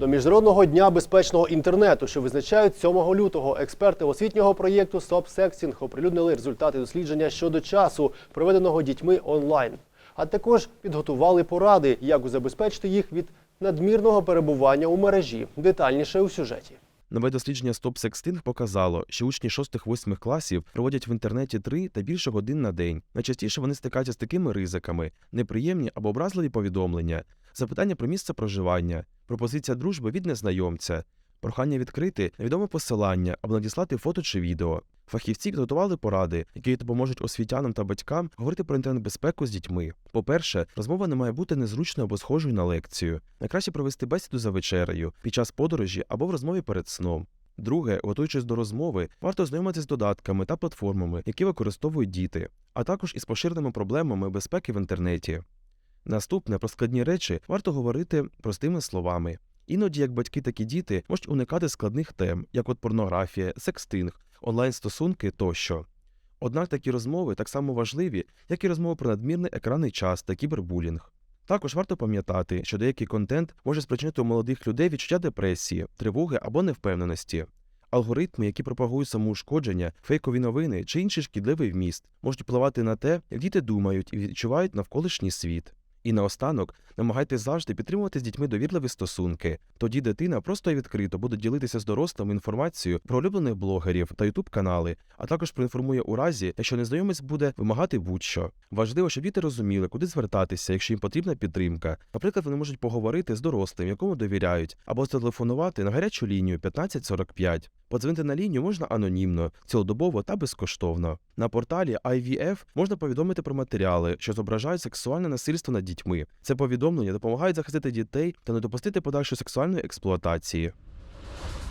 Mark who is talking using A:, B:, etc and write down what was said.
A: До міжнародного дня безпечного інтернету, що визначають 7 лютого, експерти освітнього проєкту StopSexting оприлюднили результати дослідження щодо часу, проведеного дітьми онлайн. А також підготували поради, як забезпечити їх від надмірного перебування у мережі. Детальніше у сюжеті.
B: Нове дослідження Stop Sexting показало, що учні 6-8 класів проводять в інтернеті 3 та більше годин на день. Найчастіше вони стикаються з такими ризиками: неприємні або образливі повідомлення, запитання про місце проживання, пропозиція дружби від незнайомця, прохання відкрити невідоме посилання або надіслати фото чи відео. Фахівці підготували поради, які допоможуть освітянам та батькам говорити про інтернет-безпеку з дітьми. По-перше, розмова не має бути незручною або схожою на лекцію. Найкраще провести бесіду за вечерею, під час подорожі або в розмові перед сном. Друге, готуючись до розмови, варто знайомитися з додатками та платформами, які використовують діти, а також із поширеними проблемами безпеки в інтернеті. Наступне про складні речі варто говорити простими словами. Іноді як батьки, так і діти можуть уникати складних тем, як от порнографія, секстинг, онлайн-стосунки тощо. Однак такі розмови так само важливі, як і розмови про надмірний екранний час та кібербулінг. Також варто пам'ятати, що деякий контент може спричинити у молодих людей відчуття депресії, тривоги або невпевненості. Алгоритми, які пропагують самоушкодження, фейкові новини чи інший шкідливий вміст, можуть впливати на те, як діти думають і відчувають навколишній світ. І наостанок намагайтесь завжди підтримувати з дітьми довірливі стосунки. Тоді дитина просто і відкрито буде ділитися з дорослими інформацією про улюблених блогерів та ютуб канали, а також проінформує у разі, якщо незнайомець буде вимагати будь-що. Важливо, щоб діти розуміли, куди звертатися, якщо їм потрібна підтримка. Наприклад, вони можуть поговорити з дорослим, якому довіряють, або зателефонувати на гарячу лінію 1545. Подзвонити на лінію можна анонімно, цілодобово та безкоштовно. На порталі IVF можна повідомити про матеріали, що зображають сексуальне насильство над дітьми. Це повідомлення допомагають захистити дітей та не допустити подальшої сексуальної експлуатації.